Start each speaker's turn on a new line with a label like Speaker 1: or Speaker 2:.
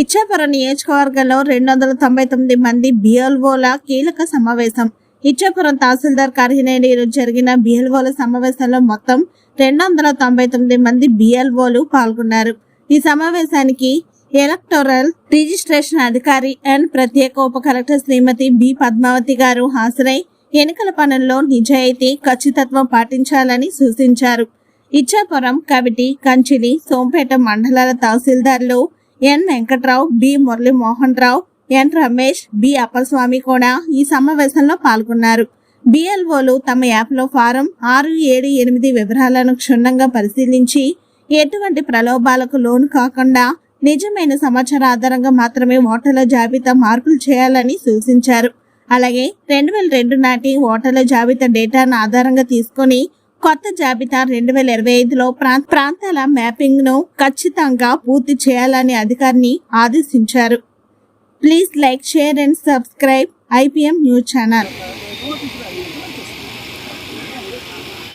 Speaker 1: ఇచ్చాపురం నియోజకవర్గంలో రెండు వందల తొంభై తొమ్మిది మంది బిఎల్ఓల కీలక సమావేశం. ఇచ్చాపురం తహసీల్దార్ కార్యాలయంలో ఈరోజు జరిగిన బిఎల్ఓల సమావేశంలో మొత్తం రెండు వందల తొంభై తొమ్మిది మంది బిఎల్ఓలు పాల్గొన్నారు. ఈ సమావేశానికి ఎలక్టోరల్ రిజిస్ట్రేషన్ అధికారి అండ్ ప్రత్యేక ఉప కలెక్టర్ శ్రీమతి బి పద్మావతి గారు హాజరై ఎన్నికల పనుల్లో నిజాయితీ ఖచ్చితత్వం పాటించాలని సూచించారు. ఇచ్చాపురం కవిటి కంచిలి సోంపేట మండలాల తహసీల్దార్లు N Venkatrao B Muralimohan Rao N Ramesh B Appaswamy కూడా ఈ సమావేశంలో పాల్గొన్నారు. బిఎల్ఓలు తమ యాప్లో ఫారం ఆరు ఏడు ఎనిమిది వివరాలను క్షుణ్ణంగా పరిశీలించి ఎటువంటి ప్రలోభాలకు లోను కాకుండా నిజమైన సమాచారం ఆధారంగా మాత్రమే ఓటర్ల జాబితా మార్పులు చేయాలని సూచించారు. అలాగే రెండు వేల రెండు నాటి ఓటర్ల జాబితా డేటాను ఆధారంగా తీసుకొని కొత్త జాబితా రెండు వేల ఇరవై ఐదులో ప్రాంతాల మ్యాపింగ్ను ఖచ్చితంగా పూర్తి చేయాలని అధికారిని ఆదేశించారు. Please like share and subscribe IPM news channel.